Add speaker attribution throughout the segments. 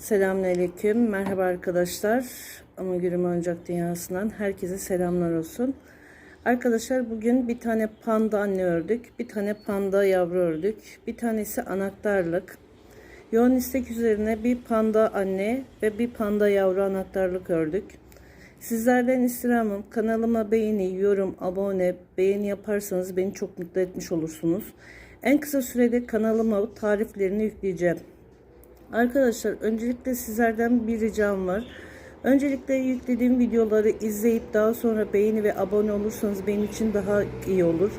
Speaker 1: Selamünaleyküm. Merhaba arkadaşlar. Ama Gürüm Oyuncak Dünyası'ndan herkese selamlar olsun. Arkadaşlar bugün bir tane panda anne ördük. Bir tane panda yavru ördük. Bir tanesi anahtarlık. Yoğun istek üzerine bir panda anne ve bir panda yavru anahtarlık ördük. Sizlerden istirhamım kanalıma beğeni, yorum, abone, beğeni yaparsanız beni çok mutlu etmiş olursunuz. En kısa sürede kanalıma tariflerini yükleyeceğim. Arkadaşlar öncelikle sizlerden bir ricam var. Öncelikle yüklediğim videoları izleyip daha sonra beğeni ve abone olursanız benim için daha iyi olur.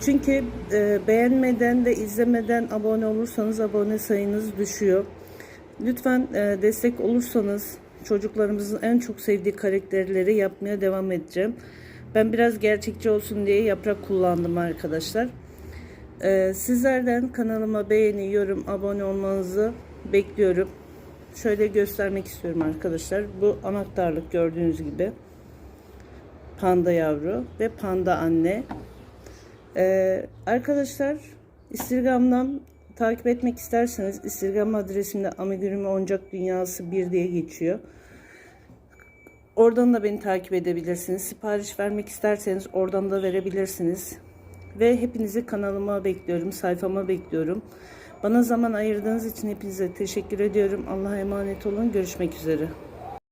Speaker 1: Çünkü e, beğenmeden de izlemeden abone olursanız abone sayınız düşüyor. Lütfen e, destek olursanız çocuklarımızın en çok sevdiği karakterleri yapmaya devam edeceğim. Ben biraz gerçekçi olsun diye yaprak kullandım arkadaşlar. Ee, sizlerden kanalıma beğeni, yorum, abone olmanızı bekliyorum. Şöyle göstermek istiyorum arkadaşlar. Bu anahtarlık gördüğünüz gibi. Panda yavru ve panda anne. Ee, arkadaşlar Instagram'dan takip etmek isterseniz Instagram adresimde Amigurumi Oyuncak Dünyası 1 diye geçiyor. Oradan da beni takip edebilirsiniz. Sipariş vermek isterseniz oradan da verebilirsiniz. Ve hepinizi kanalıma bekliyorum, sayfama bekliyorum. Bana zaman ayırdığınız için hepinize teşekkür ediyorum. Allah'a emanet olun. Görüşmek üzere.